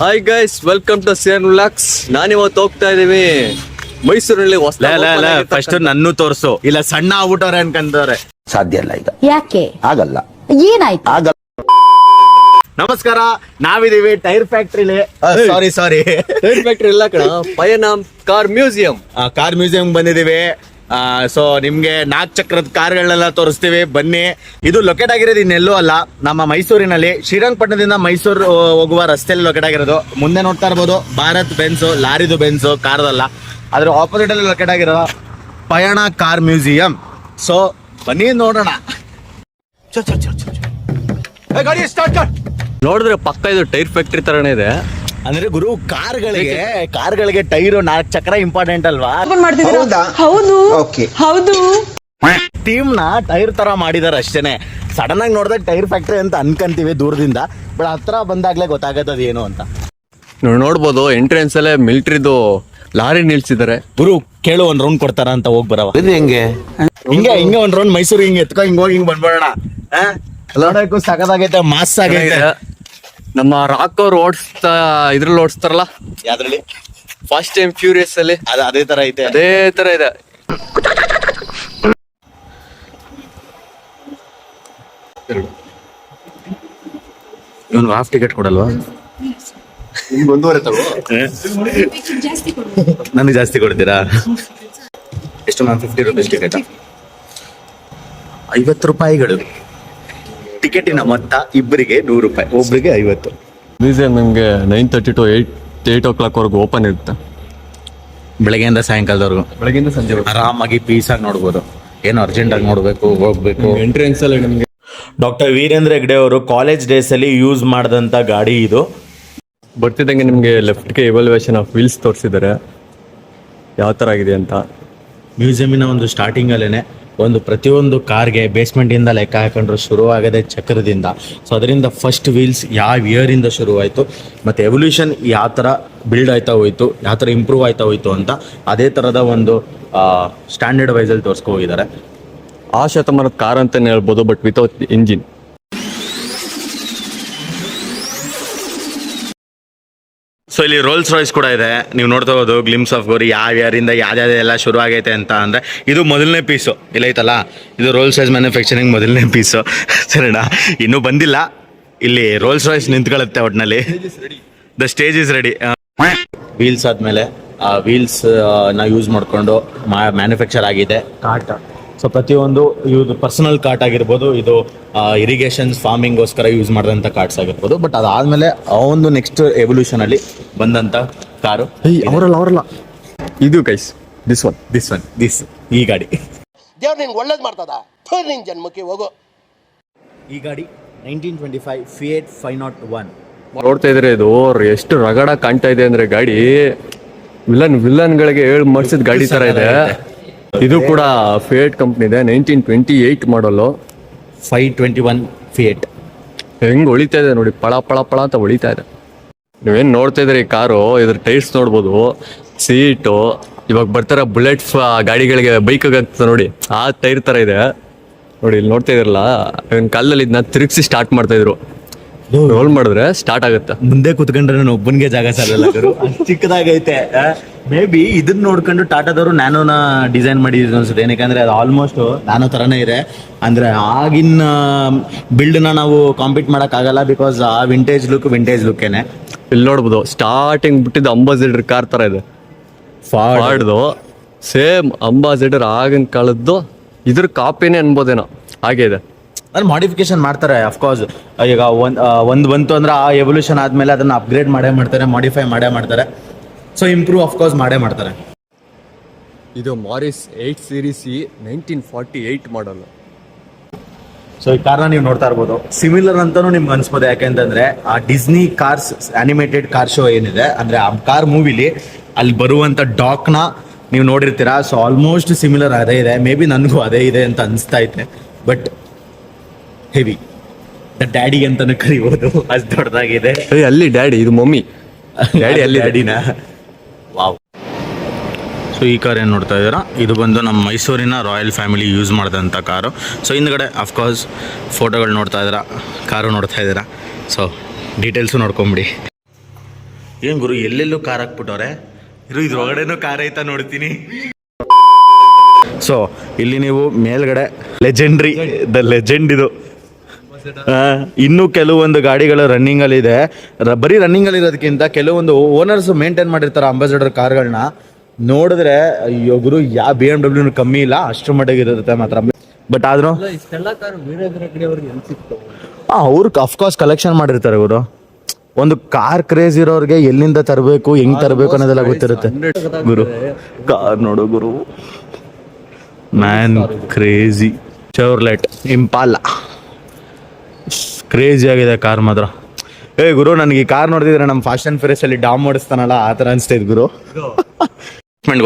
Hi guys welcome to ಸಿಯನ್ ಲಾಕ್ಸ್ ನಾನಿವತ್ತು ಹೋಗ್ತಾ ಇದ್ದೀವಿ ಮೈಸೂರಲ್ಲಿ ಹೊಸ ಫಸ್ಟ್ ನನ್ನೂ ತೋರ್ಸು. ಇಲ್ಲ ಸಣ್ಣ ಆಗ್ಬಿಟ್ಟವ್ರೆ ಅನ್ಕಂತಾರೆ ಸಾಧ್ಯ ಇಲ್ಲ ಈಗ. ಯಾಕೆ? ಆಗಲ್ಲ. ಏನಾಯ್ತು? ಆಗಲ್ಲ. ನಮಸ್ಕಾರ ನಾವಿದೀವಿ ಟೈರ್ ಫ್ಯಾಕ್ಟ್ರಿಲಿ. ಸಾರಿ ಸಾರಿ ಟೈರ್ ಫ್ಯಾಕ್ಟ್ರಿ ಇಲ್ಲ ಕಣ. Payanam car museum. Car museum ಬಂದಿದೀವಿ. ಸೊ ನಿಮ್ಗೆ ನಾಲ್ಕು ಚಕ್ರದ ಕಾರ್ಗಳನ್ನೆಲ್ಲ ತೋರಿಸ್ತೀವಿ. ಬನ್ನಿ. ಇದು ಲೊಕೇಟ್ ಆಗಿರೋದು ಇನ್ನೆಲ್ಲೂ ಅಲ್ಲ. ನಮ್ಮ ಮೈಸೂರಿನಲ್ಲಿ ಶ್ರೀರಂಗಪಟ್ಟಣದಿಂದ ಮೈಸೂರು ಹೋಗುವ ರಸ್ತೆಯಲ್ಲಿ ಲೊಕೇಟ್ ಆಗಿರೋದು. ಮುಂದೆ ನೋಡ್ತಾ ಇರ್ಬೋದು. ಭಾರತ್ ಬೆನ್ಸು ಲಾರಿದು ಬೆನ್ಸು ಕಾರ್ದಲ್ಲ. ಅದ್ರ ಆಪೋಸಿಟ್ ಅಲ್ಲಿ ಲೊಕೇಟ್ ಆಗಿರೋ ಪಯಣ ಕಾರ್ ಮ್ಯೂಸಿಯಂ. ಸೊ ಬನ್ನಿ ನೋಡೋಣ. ಗಾಡಿ ಸ್ಟಾರ್ಟ್ ನೋಡಿದ್ರೆ ಪಕ್ಕ ಇದು ಟೈರ್ ಫ್ಯಾಕ್ಟ್ರಿ ತರನೇ ಇದೆ. ಅಂದ್ರೆ ಗುರು ಕಾರ್ಗಳಿಗೆ ಕಾರ್ಗಳಿಗೆ ಟೈರ್ ನಾಲ್ಕು ಚಕ್ರ ಇಂಪಾರ್ಟೆಂಟ್ ಅಲ್ವಾ? ಹೌದಾ? ಹೌದು. ಓಕೆ. ಹೌದು. ಟೀಮ್ನ ಟೈರ್ ತರ ಮಾಡಿದಾರೆ ಅಷ್ಟೇನೆ. ಸಡನ್ ಆಗಿ ನೋಡಿದಾಗ ಟೈರ್ ಫ್ಯಾಕ್ಟ್ರಿ ಅಂತ ಅನ್ಕಂತೀವಿ ದೂರದಿಂದ. ಬಟ್ ಹತ್ರ ಬಂದಾಗ್ಲೇ ಗೊತ್ತಾಗತ್ತದ ಏನು ಅಂತ. ನೀವು ನೋಡ್ಬೋದು ಎಂಟ್ರೆನ್ಸ್ ಅಲ್ಲೇ ಮಿಲಿಟರಿದು ಲಾರಿ ನಿಲ್ಸಿದ್ದಾರೆ ಗುರು ಕೇಳು ಒಂದ್ ರೌಂಡ್ ಕೊಡ್ತಾರ ಅಂತ ಹೋಗ್ ಬರವ. ಇದು ಹೆಂಗೆ? ಹಿಂಗೆ ಹಿಂಗೆ ಒಂದ್ ರೌಂಡ್ ಮೈಸೂರು ಹಿಂಗೆ ಎತ್ಕೊ ಹಿಂಗ್ ಹೋಗಿ ಹಿಂಗ್ ಬಂದ್ಬಿಡೋಣ. ನೋಡಕ್ಕೂ ಸಖತ್ತಾಗೈತೆ ಮಾಸ್ ಆಗೈತೆ. ನಮ್ಮ ರಾಕ್ ಅವ್ರು ಓಡಿಸ್ತಾ ಇದ್ರಲ್ಲಿ ಓಡಿಸ್ತಾರಲ್ಲ? ಯಾವ್ದ್ರಲ್ಲಿ? ಫಸ್ಟ್ ಟೈಮ್ ಫ್ಯೂರಿಯಸ್ ಅಲ್ಲಿ. ಅದ ಅದೇ ತರ ಐತೆ ಅದೇ ತರ ಇದೆ. ಇವನು ಹಾಫ್ ಟಿಕೆಟ್ ಕೊಡಲ್ವಾ? ನನಗೆ ಜಾಸ್ತಿ ಕೊಡ್ತೀರಾ? ಎಷ್ಟು ಮ್ಯಾಮ್ ಫಿಫ್ಟಿ ರುಪೀಸ್ ಟಿಕೆಟ್ ಐವತ್ತು ರೂಪಾಯಿಗಳು. ಟಿಕೆಟಿನ ಮೊತ್ತ ಇಬ್ಬರಿಗೆ ನೂರು ರೂಪಾಯಿ. ಒಬ್ಬರಿಗೆ ಐವತ್ತು. ಮ್ಯೂಸಿಯಂ ನಮಗೆ nine thirty to eight eight o'clock ವರೆಗೂ ಓಪನ್ ಇರುತ್ತೆ. ಬೆಳಗ್ಗೆಯಿಂದ ಸಾಯಂಕಾಲದವರೆಗೂ. ಬೆಳಗ್ಗೆಯಿಂದ ಸಂಜೆ ಆರಾಮಾಗಿ ಪೀಸಾಗಿ ನೋಡ್ಬೋದು. ಏನು ಅರ್ಜೆಂಟಾಗಿ ನೋಡಬೇಕು ಹೋಗ್ಬೇಕು. ಎಂಟ್ರೆನ್ಸ್ ಅಲ್ಲಿ ನಿಮ್ಗೆ. ಡಾಕ್ಟರ್ ವೀರೇಂದ್ರ ಹೆಗ್ಡೆ ಅವರು ಕಾಲೇಜ್ ಡೇಸಲ್ಲಿ ಯೂಸ್ ಮಾಡಿದಂಥ ಗಾಡಿ ಇದು. ಬರ್ತಿದ್ದಂಗೆ ನಿಮಗೆ ಲೆಫ್ಟ್ಗೆ ಇವಾಲ್ಯೂಯೇಷನ್ ಆಫ್ ವೀಲ್ಸ್ ತೋರಿಸಿದ್ದಾರೆ. ಯಾವ ಥರ ಆಗಿದೆ ಅಂತ. ಮ್ಯೂಸಿಯಮಿನ ಒಂದು ಸ್ಟಾರ್ಟಿಂಗಲ್ಲೇ ಒಂದು ಪ್ರತಿಯೊಂದು ಕಾರ್ಗೆ ಬೇಸ್ಮೆಂಟಿಂದ ಲೆಕ್ಕ ಹಾಕೊಂಡ್ರೆ ಶುರುವಾಗದೆ ಚಕ್ರದಿಂದ. ಸೊ ಅದರಿಂದ ಫಸ್ಟ್ ವೀಲ್ಸ್ ಯಾವ ಇಯರಿಂದ ಶುರುವಾಯಿತು, ಮತ್ತು ಎವಲ್ಯೂಷನ್ ಯಾವ ಥರ ಬಿಲ್ಡ್ ಆಯ್ತಾ ಹೋಯ್ತು, ಯಾವ ಥರ ಇಂಪ್ರೂವ್ ಆಯ್ತಾ ಹೋಯ್ತು ಅಂತ ಅದೇ ಥರದ ಒಂದು ಸ್ಟ್ಯಾಂಡರ್ಡ್ ವೈಸಲ್ಲಿ ತೋರಿಸ್ಕೊ ಹೋಗಿದ್ದಾರೆ. ಆ ಶತಮಾನದ ಕಾರ್ ಅಂತಲೇ ಹೇಳ್ಬೋದು ಬಟ್ ವಿತೌಟ್ ಇಂಜಿನ್ ಸೊ ಇಲ್ಲಿ ರೋಲ್ಸ್ ರಾಯ್ಸ್ ಕೂಡ ಇದೆ. ನೀವು ನೋಡ್ತಾ ಹೋಗೋದು ಗ್ಲಿಮ್ಸ್ ಆಫ್ ಗೋರಿ ಯಾವ ಯಾರಿಂದ ಎಲ್ಲ ಶುರು ಆಗೈತೆ ಅಂತ ಅಂದರೆ, ಇದು ಮೊದಲನೇ ಪೀಸು ಇಲ್ಲೈತಲ್ಲ ಇದು ರೋಲ್ಸ್ ರಾಯ್ಸ್ ಮ್ಯಾನುಫ್ಯಾಕ್ಚರಿಂಗ್ ಮೊದಲನೇ ಪೀಸು ಸರಿನಾ? ಇನ್ನೂ ಬಂದಿಲ್ಲ. ಇಲ್ಲಿ ರೋಲ್ಸ್ ರಾಯ್ಸ್ ನಿಂತ್ಕೊಳ್ಳುತ್ತೆ ಒಟ್ಟಿನಲ್ಲಿ the stage is ready wheels ಆದಮೇಲೆ ವೀಲ್ಸ್ನ ಯೂಸ್ ಮಾಡಿಕೊಂಡು ಮ್ಯಾನುಫ್ಯಾಕ್ಚರ್ ಆಗಿದೆ. ಕಾಟ್ ಸೊ ಪ್ರತಿಯೊಂದು ಇದು ಪರ್ಸನಲ್ ಕಾರ್ಟ್ ಆಗಿರ್ಬೋದು ಇದು ಇರಿಗೇಷನ್ಸ್ ಫಾರ್ಮಿಂಗ್ಗೋಸ್ಕರ ಯೂಸ್ ಮಾಡಿದಂಥ ಕಾರ್ಟ್ಸ್ ಆಗಿರ್ಬೋದು. ಬಟ್ ಅದಾದಮೇಲೆ ಆ ಒಂದು ನೆಕ್ಸ್ಟ್ ಎವಲ್ಯೂಷನಲ್ಲಿ ಬಂದಂಥ ಕಾರು ಅವರಲ್ಲ ಅವರಲ್ಲ. ಇದು ಕೈಸ್ this one this one this ಈ ಗಾಡಿ. ದೇವ್ರು ನಿಂಗೆ ಒಳ್ಳೇದು ಮಾಡ್ತದ? ಥು ನಿನ್ ಜನ್ಮಕ್ಕೆ ಹೋಗು. ಈ ಗಾಡಿ nineteen twenty five Fiat five nought one ನೋಡ್ತಾ ಇದ್ರೆ ಇದು ಎಷ್ಟು ರಗಡ ಕಾಣ್ತಾ ಇದೆ ಅಂದ್ರೆ ಗಾಡಿ. ವಿಲನ್ ವಿಲನ್ಗಳಿಗೆ ಹೇಳಿ ಮಾಡಿಸಿದ ಗಾಡಿ ತರ ಇದೆ. ಇದು ಕೂಡ ಫಿಯೇಟ್ ಕಂಪ್ನಿ ಇದೆ. ನೈನ್ಟೀನ್ ಟ್ವೆಂಟಿ ಏಯ್ಟ್ ಮಾಡಲು ಫೈವ್ ಟ್ವೆಂಟಿ ಒನ್ ಫಿಯೇಟ್ ಹೆಂಗ್ ಹೊಳಿತಾ ಇದೆ ನೋಡಿ. ಪಳ ಪಳ ಪಳ ಅಂತ ಹೊಳಿತಾ ಇದೆ. ನೀವೇನ್ ನೋಡ್ತಾ ಇದ್ರಿ ಈ ಕಾರು? ಇದ್ರ ಟೈರ್ಸ್ ನೋಡ್ಬೋದು. ಸೀಟು ಇವಾಗ ಬರ್ತಾರ ಬುಲೆಟ್ಸ್ ಗಾಡಿಗಳಿಗೆ ಬೈಕ್ ಆಗ್ತದೆ ನೋಡಿ. ಆ ಟೈರ್ ತರ ಇದೆ. ನೋಡಿ ಇಲ್ಲಿ ನೋಡ್ತಾ ಇದ್ರಲ್ಲ ಇವನ್ ಕಾಲದಲ್ಲಿ ಇದನ್ನ ತಿರುಗಿಸಿ ಸ್ಟಾರ್ಟ್ ಮಾಡ್ತಾ ಇದ್ರು. ರೋಲ್ ಮಾಡಿದ್ರೆ ಸ್ಟಾರ್ಟ್ ಆಗುತ್ತೆ. ಮುಂದೆ ಕುತ್ಕೊಂಡ್ರೆ ನಾನು ಒಬ್ಬನಿಗೆ ಜಾಗ ಸಾಲಲ್ಲ ಗುರು. ಅಷ್ಟ್ ಚಿಕ್ಕದಾಗೈತೆ. ಮೇ ಬಿ ಇದನ್ನ ನೋಡ್ಕೊಂಡು ಟಾಟಾದವರು ನ್ಯಾನೋನ ಡಿಸೈನ್ ಮಾಡಿದ್ರು ಅನ್ಸುತ್ತೆ. ಏನಕ್ಕೆ ಅದು ಆಲ್ಮೋಸ್ಟ್ ನ್ಯಾನೋ ಥರನೇ ಇದೆ. ಅಂದ್ರೆ ಆಗಿನ ಬಿಲ್ಡ್ನ ನಾವು ಕಾಂಪೀಟ್ ಆಗಲ್ಲ ಬಿಕಾಸ್ ಆ ವಿಂಟೇಜ್ ಲುಕ್ ವಿಂಟೇಜ್ ಲುಕ್ಕೇನೆ ಇಲ್ಲಿ ನೋಡ್ಬೋದು ಸ್ಟಾರ್ಟಿಂಗ್ ಬಿಟ್ಟಿದ್ದು ಅಂಬಾಸಿಡರ್ ಕಾರ್ ತರ ಇದೆ. ಫಾರ್ಡ್ದು ಸೇಮ್ ಅಂಬಾಸಿಡರ್ ಆಗಿನ ಕಾಲದ್ದು ಇದ್ರ ಕಾಪಿನೇ ಅನ್ಬೋದೇನೋ. ಹಾಗೆ ಇದೆ. ಅಂದ್ರೆ ಮಾಡಿಫಿಕೇಶನ್ ಮಾಡ್ತಾರೆ ಅಫ್ಕೋರ್ಸ್ ಈಗ ಒಂದ್ ಒಂದ್ ಬಂತು ಅಂದ್ರೆ ಆ ಎವಲ್ಯೂಷನ್ ಆದ್ಮೇಲೆ ಅದನ್ನ ಅಪ್ಗ್ರೇಡ್ ಮಾಡೇ ಮಾಡ್ತಾರೆ ಮಾಡಿಫೈ ಮಾಡೇ ಮಾಡ್ತಾರೆ. ಸೊ ಇಂಪ್ರೂವ್ ಅಫ್ಕೋರ್ಸ್ ಮಾಡೇ ಮಾಡ್ತಾರೆ. ಇದು Morris eight series E nineteen forty eight model so ಈ ಕಾರ್ನ ನೀವು ನೋಡ್ತಾ ಇರ್ಬೋದು. ಸಿಮಿಲರ್ ಅಂತಾನು ನಿಮ್ಗೆ ಅನ್ಸ್ಬೋದು. ಯಾಕೆಂತಂದ್ರೆ ಆ Disney Cars animated car show ಏನಿದೆ ಅಂದ್ರೆ ಆ ಕಾರ್ ಮೂವಿಲಿ ಅಲ್ಲಿ ಬರುವಂತ ಡಾಕ್ನ ನೀವು ನೋಡಿರ್ತೀರಾ. ಸೊ ಆಲ್ಮೋಸ್ಟ್ ಸಿಮಿಲರ್ ಅದೇ ಇದೆ. ಮೇ ಬಿ ನನಗೂ ಅದೇ ಇದೆ ಅಂತ ಅನಿಸ್ತಾ ಐತೆ ಬಟ್ ಹೆವಿ. ದ ಡ್ಯಾಡಿ ಅಂತಾನು ಕರಿಬಹುದು ಅಷ್ಟು ದೊಡ್ಡದಾಗಿದೆ. ಅಲ್ಲಿ ಡ್ಯಾಡಿ ಇದು ಮಮ್ಮಿ. ಡ್ಯಾಡಿ ಅಲ್ಲಿ ಡ್ಯಾಡಿನ? ವಾವ್. ಸೊ ಈ ಕಾರ್ ಏನು ನೋಡ್ತಾ ಇದ್ದೀರಾ? ಇದು ಬಂದು ನಮ್ಮ ಮೈಸೂರಿನ ರಾಯಲ್ ಫ್ಯಾಮಿಲಿ ಯೂಸ್ ಮಾಡಿದಂಥ ಕಾರು ಸೊ ಹಿಂದ್ಗಡೆ ಅಫ್ಕೋರ್ಸ್ ಫೋಟೋಗಳು ನೋಡ್ತಾ ಇದ್ದೀರಾ? ಕಾರು ನೋಡ್ತಾ ಇದ್ದೀರಾ? ಸೊ ಡೀಟೇಲ್ಸು ನೋಡ್ಕೊಂಬಿಡಿ. ಏನು ಗುರು ಎಲ್ಲೆಲ್ಲೂ ಕಾರ್ ಹಾಕ್ಬಿಟ್ಟವ್ರೆ? ಇರು ಇದ್ರೊಳಗಡೆನೂ ಕಾರ್ ಐತಾ ನೋಡ್ತೀನಿ. ಸೊ ಇಲ್ಲಿ ನೀವು ಮೇಲ್ಗಡೆ ಲೆಜೆಂಡ್ರಿ ದ ಲೆಜೆಂಡ್ ಇದು. ಇನ್ನು ಕೆಲವೊಂದು ಗಾಡಿಗಳು ರನ್ನಿಂಗ್ ಅಲ್ಲಿ ಇದೆ. ರ- ಬರೀ ರನ್ನಿಂಗ್ ಅಲ್ಲಿ ಇರೋದಕ್ಕಿಂತ ಕೆಲವೊಂದು ಓನರ್ಸ್ ಮೇಂಟೈನ್ ಮಾಡಿರ್ತಾರೆ ಅಂಬಾಸಿಡರ್ ಕಾರ್ಗಳನ್ನ. ನೋಡಿದ್ರೆ ಅಯ್ಯೋ ಗುರು ಯಾ ಬಿ ಎಂ ಡಬ್ಲ್ಯೂ ಕಮ್ಮಿ ಇಲ್ಲ ಅಷ್ಟು ಮಟ್ಟಿಗೆ ಇರುತ್ತೆ ಮಾತ್ರ. ಬಟ್ ಆದ್ರೂ ಇಷ್ಟೆಲ್ಲ ಕಾರ್ ವೀರೇಂದ್ರ ಹೆಗ್ಡೆ ಅವ್ರಿಗೆ ಎಲ್ಲಿ ಸಿಕ್ತು? ಅವ್ರು ಅಫ್ಕೋರ್ಸ್ ಕಲೆಕ್ಷನ್ ಮಾಡಿರ್ತಾರೆ ಇವರು ಒಂದು ಕಾರ್ ಕ್ರೇಜ್ ಇರೋರಿಗೆ ಎಲ್ಲಿಂದ ತರಬೇಕು ಹೆಂಗ್ ತರಬೇಕು ಅನ್ನೋದೆಲ್ಲ ಗೊತ್ತಿರುತ್ತೆ. ಗುರು ಕಾರ್ ನೋಡು ಗುರು. Man crazy Chevrolet Impala crazy ಆಗಿದೆ ಕಾರ್ ಮಾತ್ರ. ಏ ಗುರು ನನಗೆ ಈ ಕಾರ್ ನೋಡಿದ್ರೆ ನಮ್ಮ ಫ್ಯಾಷನ್ ಫೇರಿಯಸ್ ಅಲ್ಲಿ ಡಾಮ್ ಓಡಿಸ್ತಾನಲ್ಲ ಆ ಥರ ಅನಿಸ್ತೈತೆ ಗುರು.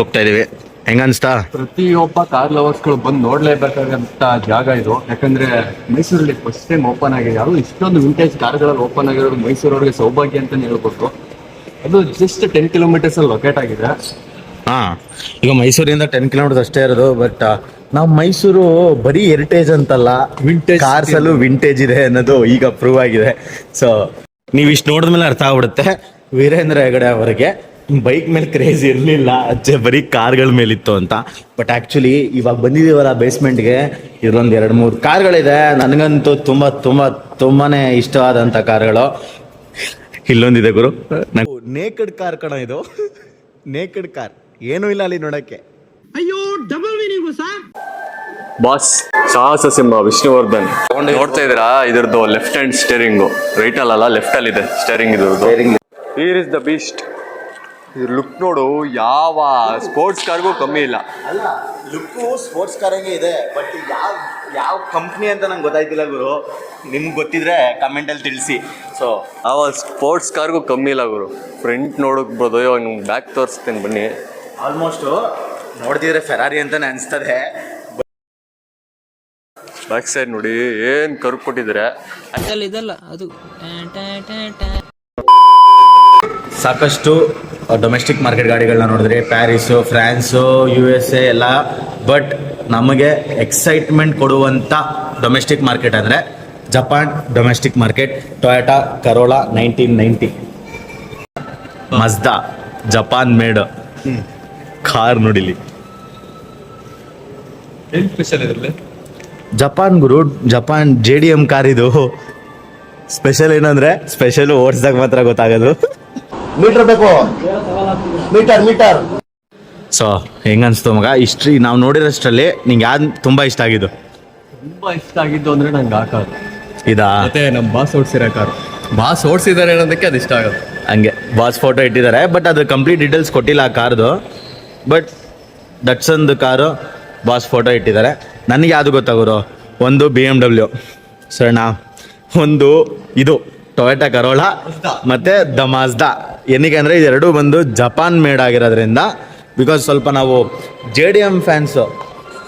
ಹೋಗ್ತಾ ಇದೀವಿ. ಹೆಂಗ ಅನ್ಸ್ತಾ? ಪ್ರತಿಯೊಬ್ಬ ಕಾರ್ ಲವರ್ಸ್ಗಳು ಬಂದು ನೋಡ್ಲೇಬೇಕಾಗಂತ ಜಾಗ ಇದು. ಯಾಕಂದ್ರೆ ಮೈಸೂರಲ್ಲಿ ಫಸ್ಟ್ ಟೈಮ್ ಓಪನ್ ಆಗಿದೆ. ಅದು ಇಷ್ಟೊಂದು ವಿಂಟೇಜ್ ಕಾರ್ಗಳಲ್ಲಿ ಓಪನ್ ಆಗಿರೋದು ಮೈಸೂರವ್ರಿಗೆ ಸೌಭಾಗ್ಯ ಅಂತ ಹೇಳ್ಬೇಕು. ಅದು ಜಸ್ಟ್ ಟೆನ್ ಕಿಲೋಮೀಟರ್ಸ್ ಅಲ್ಲಿ ಲೊಕೇಟ್ ಆಗಿದೆ. ಹಾ ಈಗ ಮೈಸೂರಿಂದ ಟೆನ್ ಕಿಲೋಮೀಟರ್ಸ್ ಅಷ್ಟೇ ಇರೋದು ಬಟ್ ನಾವು ಮೈಸೂರು ಬರೀ ಹೆರಿಟೇಜ್ ಅಂತಲ್ಲ. ವಿಂಟೇಜ್ ಕಾರ್ಸ್ ಅಲ್ಲೂ ವಿಂಟೇಜ್ ಇದೆ ಅನ್ನೋದು ಈಗ ಪ್ರೂವ್ ಆಗಿದೆ. ಸೊ ನೀವು ಇಷ್ಟು ನೋಡಿದ್ಮೇಲೆ ಅರ್ಥ ಆಗ್ಬಿಡುತ್ತೆ. ವೀರೇಂದ್ರ ಹೆಗಡೆ ಅವರಿಗೆ ಬೈಕ್ ಮೇಲೆ ಕ್ರೇಜ್ ಇರಲಿಲ್ಲ. ಅಜ್ಜೆ ಬರೀ ಕಾರ್ಗಳ ಮೇಲಿತ್ತು ಅಂತ. ಬಟ್ ಆಕ್ಚುಲಿ ಇವಾಗ ಬಂದಿದೀವಲ್ಲ ಬೇಸ್ಮೆಂಟ್ಗೆ ಇದ್ರೊಂದು ಎರಡು ಮೂರು ಕಾರ್ಗಳಿದೆ. ನನಗಂತೂ ತುಂಬ ತುಂಬ ತುಂಬಾನೇ ಇಷ್ಟವಾದಂಥ ಕಾರ್ಗಳು. ಇಲ್ಲೊಂದಿದೆ ಗುರು. ನೇಕಡ್ ಕಾರ್ ಕಣ ಇದು. ನೇಕಡ್ ಕಾರ್ ಏನೂ ಇಲ್ಲ ಅಲ್ಲಿ ನೋಡಕ್ಕೆ. ಬಾಸ್ ಸಾಹಸ ಸಿಂಹ ವಿಷ್ಣುವರ್ಧನ್. ನೋಡ್ತಾ ಇದ್ದೀರಾ? ಇದ್ರದ್ದು ಲೆಫ್ಟ್ ಹ್ಯಾಂಡ್ ಸ್ಟೇರಿಂಗು ರೈಟ್ ಅಲ್ಲ ಲೆಫ್ಟ್ ಅಲ್ಲಿ ಇದೆ ಸ್ಟೇರಿಂಗ್ ಇದ್ರದ್ದು. ಹೀರ್ ಇಸ್ ದ ಬೀಸ್ಟ್ ಇದ್ರ ಲುಕ್ ನೋಡು ಯಾವ ಸ್ಪೋರ್ಟ್ಸ್ ಕಾರ್ಗೂ ಕಮ್ಮಿ ಇಲ್ಲ. ಅಲ್ಲ ಲುಕ್ಕು ಸ್ಪೋರ್ಟ್ಸ್ ಕಾರಂಗೆ ಇದೆ ಬಟ್ ಯಾವ ಯಾವ ಕಂಪ್ನಿ ಅಂತ ನಂಗೆ ಗೊತ್ತಾಯ್ತಿಲ್ಲ ಗುರು. ನಿಮ್ಗೆ ಗೊತ್ತಿದ್ರೆ ಕಮೆಂಟಲ್ಲಿ ತಿಳಿಸಿ. ಸೊ ಯಾವ ಸ್ಪೋರ್ಟ್ಸ್ ಕಾರ್ಗೂ ಕಮ್ಮಿ ಇಲ್ಲ ಗುರು. ಫ್ರಂಟ್ ನೋಡಕ್ ಬರೋದು ಇವಾಗ ನಿಮ್ಗೆ ಬ್ಯಾಕ್ ತೋರಿಸ್ತೀನಿ ಬನ್ನಿ. ಆಲ್ಮೋಸ್ಟು ನೋಡ್ತಿದ್ರೆ ಫೆರಾರಿ ಅಂತಾನೆ ಅನಿಸ್ತದೆ. ಬ್ಯಾಕ್ ಸೈಡ್ ನೋಡಿ ಏನ್ ಕರ್ಕ್ ಕೊಟ್ಟಿದ್ರೆ ಇದಲ್ಲ ಅದು. ಸಾಕಷ್ಟು ಡೊಮೆಸ್ಟಿಕ್ ಮಾರ್ಕೆಟ್ ಗಾಡಿಗಳನ್ನ ನೋಡಿದ್ರೆ Paris France U S A ಎಲ್ಲ ಬಟ್ ನಮಗೆ ಎಕ್ಸೈಟ್ಮೆಂಟ್ ಕೊಡುವಂಥ ಡೊಮೆಸ್ಟಿಕ್ ಮಾರ್ಕೆಟ್ ಅಂದರೆ Japan domestic market Toyota Corolla nineteen ninety Mazda Japan made car ನೋಡಿಲಿ. ಏನ್ ಸ್ಪೆಷಲ್ ಇದ್ರಲ್ಲಿ? ಜಪಾನ್ ಗುರು Japan J D M car ಇದು. ಸ್ಪೆಷಲ್ ಏನಂದ್ರೆ ಸ್ಪೆಷಲ್ ಓಡಿಸ್ದಾಗ ಮಾತ್ರ ಗೊತ್ತಾಗೋದು. ಮೀಟರ್ ಬೇಕು. Metre metre. ಸೊ ಹೆಂಗನ್ಸ್ತು ಮಗ? ಇಷ್ಟ್ರಿ ನಾವು ನೋಡಿರೋಷ್ಟರಲ್ಲಿ ನಿಂಗೆ ಯಾವ್ದು ತುಂಬಾ ಇಷ್ಟ ಆಗಿದ್ದು? ತುಂಬಾ ಇಷ್ಟ ಆಗಿದ್ದು ಅಂದ್ರೆ ನಂಗೆ ಆ ಕಾರ್. ಇದಾ? ಮತ್ತೆ ನಮ್ಮ ಬಾಸ್ ಓಡಿಸಿರೋ ಕಾರು. ಬಾಸ್ ಓಡಿಸಿದ್ದಾರೆ ಅನ್ನೋದಕ್ಕೆ ಅದು ಇಷ್ಟ ಆಗೋದು. ಹಂಗೆ ಬಾಸ್ ಫೋಟೋ ಇಟ್ಟಿದ್ದಾರೆ ಬಟ್ ಅದು ಕಂಪ್ಲೀಟ್ ಡೀಟೇಲ್ಸ್ ಕೊಟ್ಟಿಲ್ಲ ಆ ಕಾರ್ದು. ಬಟ್ ದಟ್ಸನ್ದು ಕಾರು ಬಾಸ್ ಫೋಟೋ ಇಟ್ಟಿದ್ದಾರೆ. ನನಗೆ ಯಾವುದು ಗೊತ್ತಾಗೋರು ಒಂದು ಬಿ ಎಂ ಡಬ್ಲ್ಯೂ ಸರಣ ಒಂದು ಇದು ಟೊಯೋಟಾ ಕರೋಳ ಮತ್ತು ದ ಮಾಜ್ದಾ ಏನಕ್ಕೆ ಅಂದರೆ ಇದೆರಡೂ ಬಂದು ಜಪಾನ್ ಮೇಡ್ ಆಗಿರೋದ್ರಿಂದ ಬಿಕಾಸ್ ಸ್ವಲ್ಪ ನಾವು J D M fans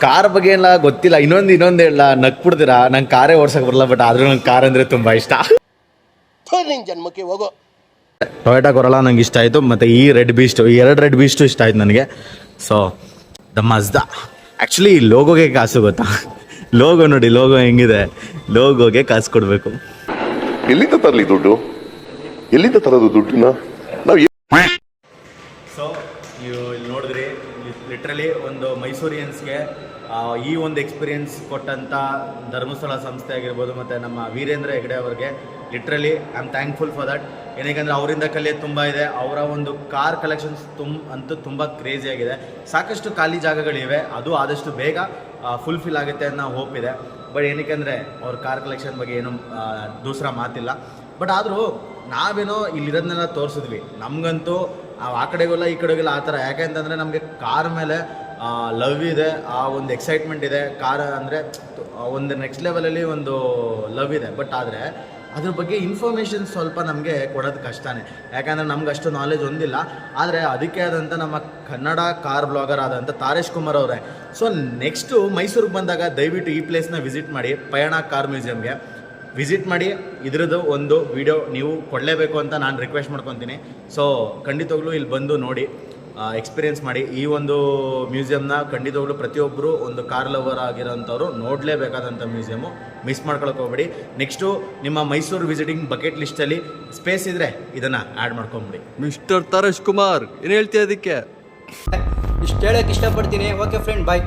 car ಬಗ್ಗೆ ಎಲ್ಲ ಗೊತ್ತಿಲ್ಲ. ಇನ್ನೊಂದು ಇನ್ನೊಂದು ಹೇಳ ನಕ್ಬಿಡ್ತೀರಾ ನಂಗೆ ಕಾರೇ ಓಡ್ಸಕ್ಕೆ ಬರಲ್ಲ ಬಟ್ ಆದರೂ ನಂಗೆ ಕಾರ್ ಅಂದರೆ ತುಂಬ ಇಷ್ಟ. ಜನ್ಮಕ್ಕೆ ಹೋಗೋ. ಟೊಯೋಟಾ ಕೊರಲ್ಲ ನಂಗೆ ಇಷ್ಟ ಆಯಿತು, ಮತ್ತು ಈ ರೆಡ್ ಬೀಸ್ಟು ಈ ಎರಡು ರೆಡ್ ಬೀಸ್ಟು ಇಷ್ಟ ಆಯ್ತು ನನಗೆ. ಸೊ ದ ಮಜ್ದ ಆ್ಯಕ್ಚುಲಿ ಲೋಗೋಗೆ ಕಾಸು ಗೊತ್ತಾ? ಲೋಗೋ ನೋಡಿ ಲೋಗೋ ಹೆಂಗಿದೆ? ಲೋಗೋಗೆ ಕಾಸು ಕೊಡಬೇಕು. ಎಲ್ಲಿಂದ ತರಲಿ ದುಡ್ಡು? ಎಲ್ಲಿಂದ ತರೋದು ದುಡ್ಡನ್ನ? ನಾವು ಸೊ ನೀವು ಇಲ್ಲಿ ನೋಡಿದ್ರಿ ಲಿಟ್ರಲಿ ಒಂದು ಮೈಸೂರಿಯನ್ಸ್ಗೆ ಈ ಒಂದು ಎಕ್ಸ್ಪೀರಿಯನ್ಸ್ ಕೊಟ್ಟಂಥ ಧರ್ಮಸ್ಥಳ ಸಂಸ್ಥೆ ಆಗಿರ್ಬೋದು ಮತ್ತು ನಮ್ಮ ವೀರೇಂದ್ರ ಹೆಗಡೆ ಅವರಿಗೆ literally I am thankful for that ಏನೇಕೆಂದರೆ ಅವರಿಂದ ಕಲಿಯೋದು ತುಂಬ ಇದೆ. ಅವರ ಒಂದು ಕಾರ್ ಕಲೆಕ್ಷನ್ಸ್ ತುಂಬ ಅಂತೂ ತುಂಬ ಕ್ರೇಜಿ ಆಗಿದೆ. ಸಾಕಷ್ಟು ಖಾಲಿ ಜಾಗಗಳಿವೆ. ಅದು ಆದಷ್ಟು ಬೇಗ ಫುಲ್ಫಿಲ್ ಆಗುತ್ತೆ ಅನ್ನೋ ಹೋಪ್ ಇದೆ. ಬಟ್ ಏನಕ್ಕೆ ಅವ್ರ ಕಾರ್ ಕಲೆಕ್ಷನ್ ಬಗ್ಗೆ ಏನು ದೂಸರ ಮಾತಿಲ್ಲ. ಬಟ್ ಆದರೂ ನಾವೇನೋ ಇಲ್ಲಿರೋದನ್ನೆಲ್ಲ ತೋರಿಸಿದ್ವಿ. ನಮಗಂತೂ ಆ ಆ ಕಡೆಗೆಲ್ಲ ಈ ಕಡೆಗೆಲ್ಲ ಆ ಥರ. ಯಾಕೆ ಅಂತಂದರೆ ನಮಗೆ ಕಾರ್ ಮೇಲೆ ಲವ್ ಇದೆ, ಆ ಒಂದು ಎಕ್ಸೈಟ್ಮೆಂಟ್ ಇದೆ. ಕಾರ್ ಅಂದರೆ ಒಂದು ನೆಕ್ಸ್ಟ್ ಲೆವೆಲಲ್ಲಿ ಒಂದು ಲವ್ ಇದೆ. ಬಟ್ ಆದರೆ, ಅದ್ರ ಬಗ್ಗೆ ಇನ್ಫಾರ್ಮೇಷನ್ ಸ್ವಲ್ಪ ನಮಗೆ ಕೊಡೋದು ಕಷ್ಟನೇ. ಯಾಕಂದರೆ ನಮ್ಗೆ ಅಷ್ಟು ನಾಲೆಜ್ ಹೊಂದಿಲ್ಲ ಆದರೆ ಅದಕ್ಕೆ ಆದಂಥ ನಮ್ಮ ಕನ್ನಡ ಕಾರ್ ಬ್ಲಾಗರ್ ಆದಂಥ ತಾರೇಶ್ ಕುಮಾರ್ ಅವರೇ. ಸೊ ನೆಕ್ಸ್ಟು ಮೈಸೂರಿಗೆ ಬಂದಾಗ ದಯವಿಟ್ಟು ಈ ಪ್ಲೇಸ್ನ ವಿಸಿಟ್ ಮಾಡಿ. ಪಯಣ ಕಾರ್ ಮ್ಯೂಸಿಯಮ್ಗೆ ವಿಸಿಟ್ ಮಾಡಿ ಇದ್ರದ್ದು ಒಂದು ವಿಡಿಯೋ ನೀವು ಕೊಡಲೇಬೇಕು ಅಂತ ನಾನು ರಿಕ್ವೆಸ್ಟ್ ಮಾಡ್ಕೊತೀನಿ. ಸೊ ಖಂಡಿತವಾಗ್ಲೂ ಇಲ್ಲಿ ಬಂದು ನೋಡಿ ಎಕ್ಸ್ಪೀರಿಯೆನ್ಸ್ ಮಾಡಿ. ಈ ಒಂದು ಮ್ಯೂಸಿಯಮ್ನ ಖಂಡಿತವಾಗ್ಲೂ ಪ್ರತಿಯೊಬ್ಬರು ಒಂದು ಕಾರ್ ಲವರ್ ಆಗಿರೋಂಥವ್ರು ನೋಡಲೇಬೇಕಾದಂಥ ಮ್ಯೂಸಿಯಮು ಮಿಸ್ ಮಾಡ್ಕೊಳಕ್ಕೆ ಹೋಗ್ಬೇಡಿ. ನೆಕ್ಸ್ಟು ನಿಮ್ಮ ಮೈಸೂರು ವಿಸಿಟಿಂಗ್ ಬಕೆಟ್ ಲಿಸ್ಟಲ್ಲಿ ಸ್ಪೇಸ್ ಇದ್ದರೆ ಇದನ್ನು ಆ್ಯಡ್ ಮಾಡ್ಕೊಂಬಿಡಿ. ಮಿಸ್ಟರ್ ತರೇಶ್ ಕುಮಾರ್ ಏನು ಹೇಳ್ತೀಯ ಅದಕ್ಕೆ? ಇಷ್ಟು ಹೇಳಕ್ಕೆ ಇಷ್ಟಪಡ್ತೀನಿ. Okay friend bye